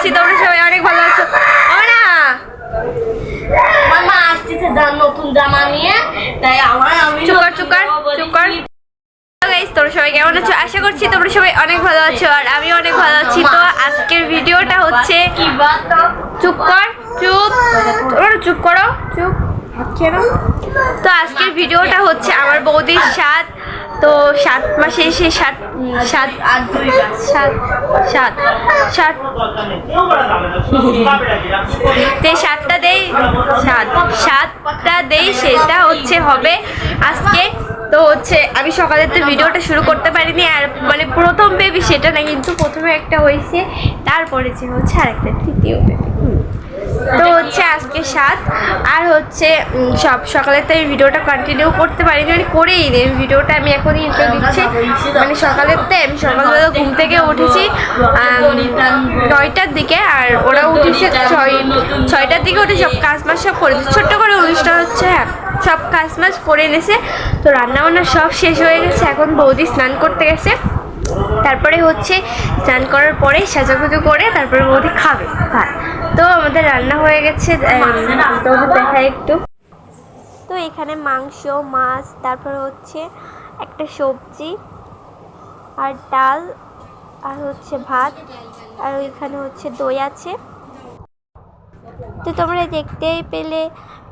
করছি তোমরা সবাই অনেক ভালো আছো। না মামা আসতেছে নতুন জামা নিয়ে তাই আমার আমি চুকার চুকার তোমরা সবাই কেমন আছো? আশা করছি তোমরা সবাই অনেক ভালো আছো আর আমি অনেক ভালো আছি। তো আজকের ভিডিওটা হচ্ছে চুপ কর চুপ। তোমরা চুপ করো চুপ। তো আজকের ভিডিওটা হচ্ছে আমার বৌদির সাত তো সাত মাসে এসে সাত সাত সাত সাত সাত। যে সাতটা দেই সাত সাতটা দেই সেটা হচ্ছে হবে আজকে। তো হচ্ছে আমি সকালে তো ভিডিওটা শুরু করতে পারিনি আর মানে প্রথম বেবি সেটা না কিন্তু প্রথমে একটা হয়েছে তারপরে যে হচ্ছে আরেকটা তৃতীয় বেবি তো হচ্ছে আজকে সাত। আর হচ্ছে সব সকালে তো আমি ভিডিওটা কন্টিনিউ করতে পারিনি মানে করেই নি। ভিডিওটা আমি এখনই ইন্ট্রো দিচ্ছি। মানে সকালের তো আমি সকালবেলা ঘুম থেকে উঠেছি নয়টার দিকে, আর ওরা উঠেছে ছয়, ছয়টার দিকে উঠে সব কাজ মাস সব করে ছোট্ট করে অনুষ্ঠান হচ্ছে হ্যাঁ সব কাজ মাস করে এনেছে। তো রান্না বান্না সব শেষ হয়ে গেছে। এখন বৌদি স্নান করতে গেছে। তারপরে হচ্ছে স্নান করার পরে সাজাগুজো করে তারপরে বৌদি খাবে ভাত। তো আমাদের রান্না হয়ে গেছে দেখা একটু। তো এখানে মাংস, মাছ, তারপরে হচ্ছে একটা সবজি আর ডাল আর হচ্ছে ভাত। আর এখানে হচ্ছে দই আছে। তো তোমরা দেখতেই পেলে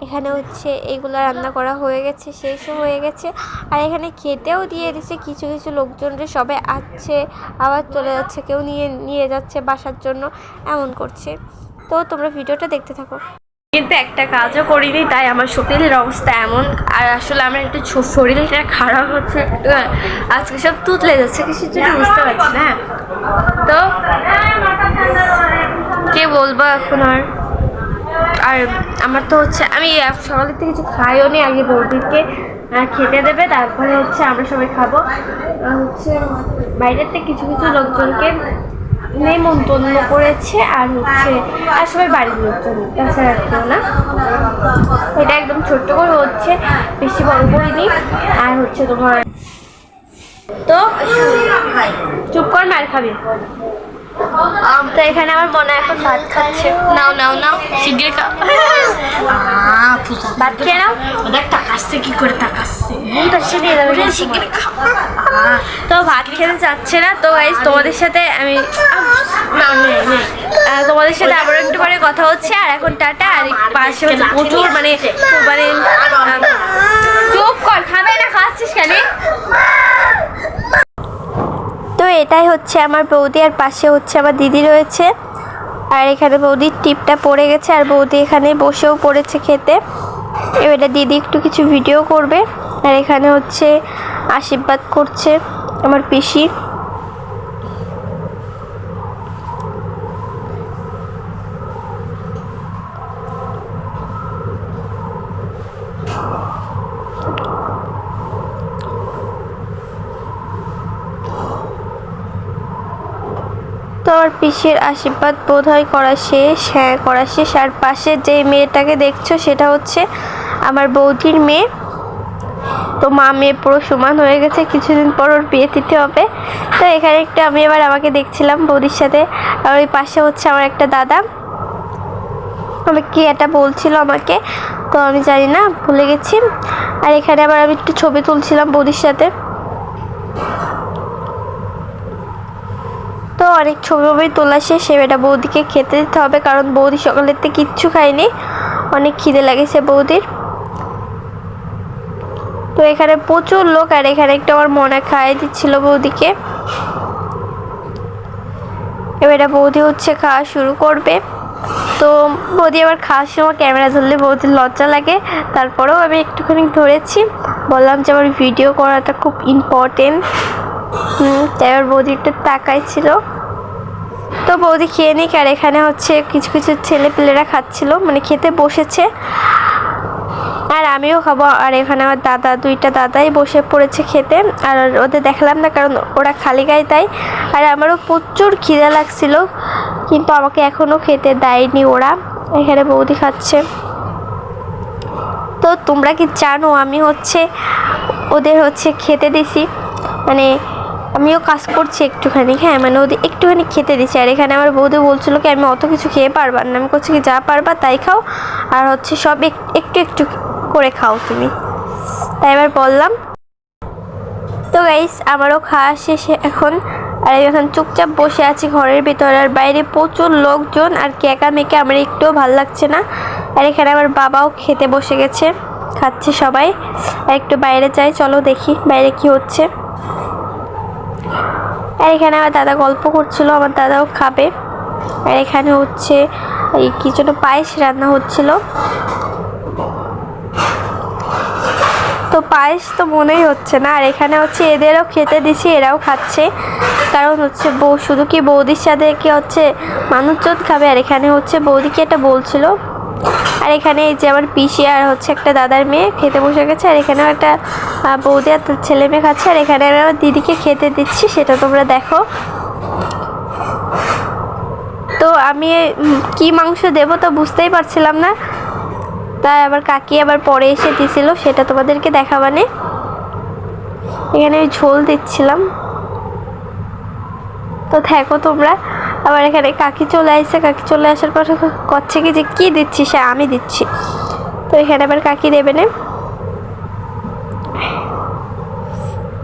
এখানে হচ্ছে এইগুলো রান্না করা হয়ে গেছে শেষও হয়ে গেছে। আর এখানে খেতেও দিয়ে দিছে কিছু কিছু লোকজনরা সবাই আসছে আবার চলে যাচ্ছে কেউ নিয়ে নিয়ে যাচ্ছে বাসার জন্য এমন করছে। তো তোমরা ভিডিওটা দেখতে থাকো। কিন্তু একটা কাজও করিনি তাই আমার শরীরের অবস্থা এমন। আর আসলে আমার একটু শরীরটা খারাপ হচ্ছে একটু আজকে সব তুতলে যাচ্ছে কিছুর জন্য বুঝতে পারছি না। তো কে বলব এখন আর? আর আমার তো হচ্ছে, আমি সকালের থেকে কিছু খাইও নি, আগে বৌদিকে খেতে দেবে, তারপরে হচ্ছে আমরা সবাই খাব। হচ্ছে বাইরের থেকে কিছু কিছু লোকজনকে নেমন্তন্ন করেছে, আর হচ্ছে, আর সবাই বাড়ির লোকজন, তাছাড়া কেউ না। এটা একদম ছোট্ট করে হচ্ছে, বেশি বড় করিনি। আর হচ্ছে তোমার তো, চুপ কর, মার খাবি। তো এখানে আমার মনে এখন ভাত খাচ্ছে। নাও নাও নাও শিগগির খাও। ভাত খেয়ে নাও। দেখ টাকাচ্ছে কি করে টাকাচ্ছে তো সে দিয়ে দেবে কিন্তু। শিগগির খা তো ভাত খেতে চাচ্ছে না। তো গাইজ তোমাদের সাথে আমি তোমাদের সাথে আবার একটু পরে কথা হচ্ছে। আর এখন টাটা। আর পাশে হচ্ছে প্রচুর মানে মানে আহ, চুপ কর খাবে না খাচ্ছিস কেন তো এটাই হচ্ছে আমার বৌদি, আর পাশে হচ্ছে আমার দিদি রয়েছে। আর এখানে বৌদির টিপটা পড়ে গেছে, আর বৌদি এখানে বসেও পড়েছে খেতে। এবারে দিদি একটু কিছু ভিডিও করবে। আর এখানে হচ্ছে আশীর্বাদ করছে আমার পিসি। তো আমার পিসির আশীর্বাদ বোধ হয় করা শেষ। হ্যাঁ করা শেষ। আর পাশে যে মেয়েটাকে দেখছ, সেটা হচ্ছে আমার বৌদির মেয়ে। তো মা মেয়ে পুরো সমান হয়ে গেছে, কিছুদিন পর ওর বিয়ে দিতে হবে। তো এখানে একটা আমি এবার আমাকে দেখছিলাম বৌদির সাথে। আর ওই পাশে হচ্ছে আমার একটা দাদা। কি একটা বলছিল আমাকে, তো আমি জানি না, ভুলে গেছি। আর এখানে আবার আমি একটু ছবি তুলছিলাম বৌদির সাথে। অনেক ছবি তোলা শেষ। এবারটা বৌদিকে খেতে দিতে হবে, কারণ বৌদি সকালের থেকে কিচ্ছু খায়নি। অনেক খিদে লাগেছে বৌদির। তো এখানে প্রচুর লোক, আর এখানে একটা আমার মনে খাইয়ে দিচ্ছিল বৌদিকে। এবারে বৌদি হচ্ছে খাওয়া শুরু করবে। তো বৌদি আবার খাওয়ার সময় ক্যামেরা ধরলে বৌদির লজ্জা লাগে। তারপরেও আমি একটুখানি ধরেছি। বললাম যে আমার ভিডিও করাটা খুব ইম্পর্টেন্ট তাই আবার বৌদি একটু তাকাই ছিল তো বৌদি খেয়ে নিক, আর এখানে হচ্ছে কিছু কিছু ছেলে পেলেরা খাচ্ছিল মানে খেতে বসেছে। আর আমিও খাব, আর এখানে আমার দাদা, দুইটা দাদাই বসে পড়েছে খেতে, আর ওদের দেখলাম না, কারণ ওরা খালি গায়ে তাই। আর আমারও প্রচুর খিদে লাগছিল, কিন্তু আমাকে এখনও খেতে দেয়নি ওরা। এখানে বৌদি খাচ্ছে। তো তোমরা কি জানো, আমি হচ্ছে ওদের হচ্ছে খেতে দিছি মানে আমিও কাজ করছি একটুখানি হ্যাঁ মানে ওদের একটুখানি খেতে দিচ্ছি। আর এখানে আমার বৌদি বলছিল কি, আমি অত কিছু খেয়ে পারবার না। আমি করছি কি, যা পারবা তাই খাও, আর হচ্ছে সব এক- একটু একটু করে খাও তুমি। তাই এবার বললাম। তো গাইস আমারও খাওয়া শেষে এখন। আর আমি এখন চুপচাপ বসে আছি ঘরের ভিতরে। আর বাইরে প্রচুর লোকজন, আর কি একা মেকে আমার একটুও ভালো লাগছে না। আর এখানে আমার বাবাও খেতে বসে গেছে, খাচ্ছে সবাই। আর একটু বাইরে যাই, চলো দেখি বাইরে কি হচ্ছে। আর এখানে আমার দাদা গল্প করছিল, আমার দাদাও খাবে। আর এখানে হচ্ছে এই কি যেন পায়েস রান্না হচ্ছিল। তো পায়েস তো মনেই হচ্ছে না, আর এখানে হচ্ছে এদেরও খেতে দিছি, এরাও খাচ্ছে। কারণ হচ্ছে বউ, শুধু কি বৌদির সাথে কি হচ্ছে মানুষজন খাবে? আর এখানে হচ্ছে বৌদিকে এটা বলছিল? আর এখানে এই যে আমার পিসি আর হচ্ছে একটা দাদার মেয়ে খেতে বসে গেছে, আর এখানেও একটা বৌদি আর তার ছেলে মেয়ে খাচ্ছে, আর এখানে আমি আমার দিদিকে খেতে দিচ্ছি, সেটা তোমরা দেখো। তো আমি কি মাংস দেবো তো বুঝতেই পারছিলাম না। তাই আবার কাকি আবার পরে এসে দিছিল, সেটা তোমাদেরকে দেখাবানে এখানে আমি ঝোল দিচ্ছিলাম। তো দেখো তোমরা আবার এখানে কাকি চলে আসছে কাকি চলে আসার পর করছে কি যে, কি দিচ্ছি সে আমি দিচ্ছি। তো এখানে আবার কাকি দেবে না।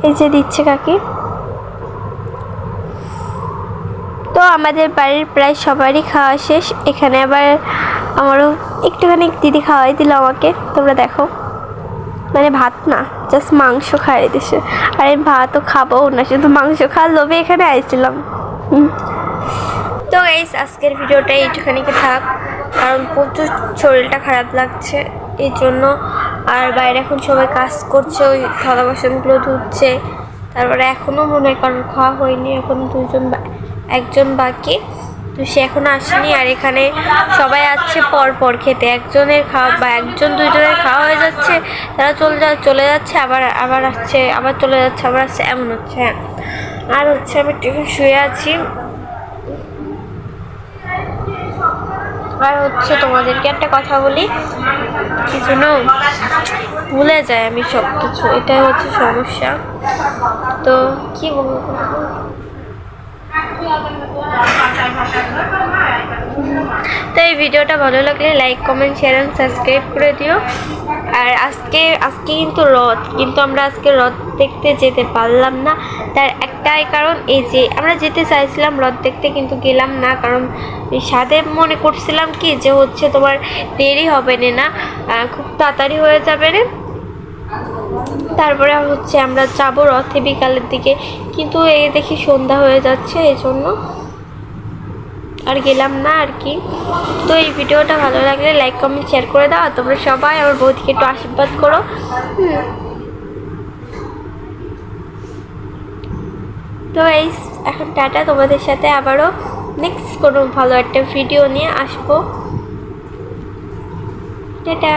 এই যে দিচ্ছে কাকি। তো আমাদের বাড়ির প্রায় সবারই খাওয়া শেষ। এখানে আবার আমারও একটুখানি দিদি খাওয়াই দিল আমাকে। তোমরা দেখো। মানে ভাত না জাস্ট মাংস খাইয়ে দিছে। আর আমি ভাতও খাবোও না, শুধু মাংস খাওয়ার লোভে এখানে আইছিলাম। হুম। তো গাইস আজকের ভিডিওটা এইটুখানিকে থাক, কারণ প্রচুর শরীরটা খারাপ লাগছে, এই জন্য। আর বাইরে এখন সবাই কাজ করছে, ওই থালা বাসনগুলো ধুচ্ছে। তারপরে এখনও মনে হয় কারণ খাওয়া হয়নি, এখন দুজন একজন বাকি। তো সে এখনও আসেনি, আর এখানে সবাই আসছে পর পর খেতে। একজনের খাওয়া বা একজন দুজনের খাওয়া হয়ে যাচ্ছে, তারা চলে যা চলে যাচ্ছে, আবার আবার আসছে, আবার চলে যাচ্ছে, আবার আসছে, এমন হচ্ছে হ্যাঁ। আর হচ্ছে আমি একটু শুয়ে আছি। আর হচ্ছে তোমাদেরকে একটা কথা বলি। কিছু না, ভুলে যায় আমি সব কিছু এটাই হচ্ছে সমস্যা। তো কি বলব? তো এই ভিডিওটা ভালো লাগলে like comment share and subscribe করে দিও। আর আজকে আজকে কিন্তু রথ। কিন্তু আমরা আজকে রথ দেখতে যেতে পারলাম না। তার একটাই কারণ এই যে আমরা যেতে চাইছিলাম রথ দেখতে, কিন্তু গেলাম না। কারণ সাথে মনে করছিলাম কি যে হচ্ছে তোমার দেরি হবে না খুব তাড়াতাড়ি হয়ে যাবে রে তারপরে হচ্ছে আমরা যাব রথে বিকালের দিকে। কিন্তু এই দেখি সন্ধ্যা হয়ে যাচ্ছে, এই জন্য আর গেলাম না আর কি। তো এই ভিডিওটা ভালো লাগলে লাইক কমেন্ট শেয়ার করে দাও। তোমরা সবাই আমার বৌদিকে একটু আশীর্বাদ করো। হুম। তো এই এখন টাটা, তোমাদের সাথে আবারও নেক্সট কোনো ভালো একটা ভিডিও নিয়ে আসব। টাটা।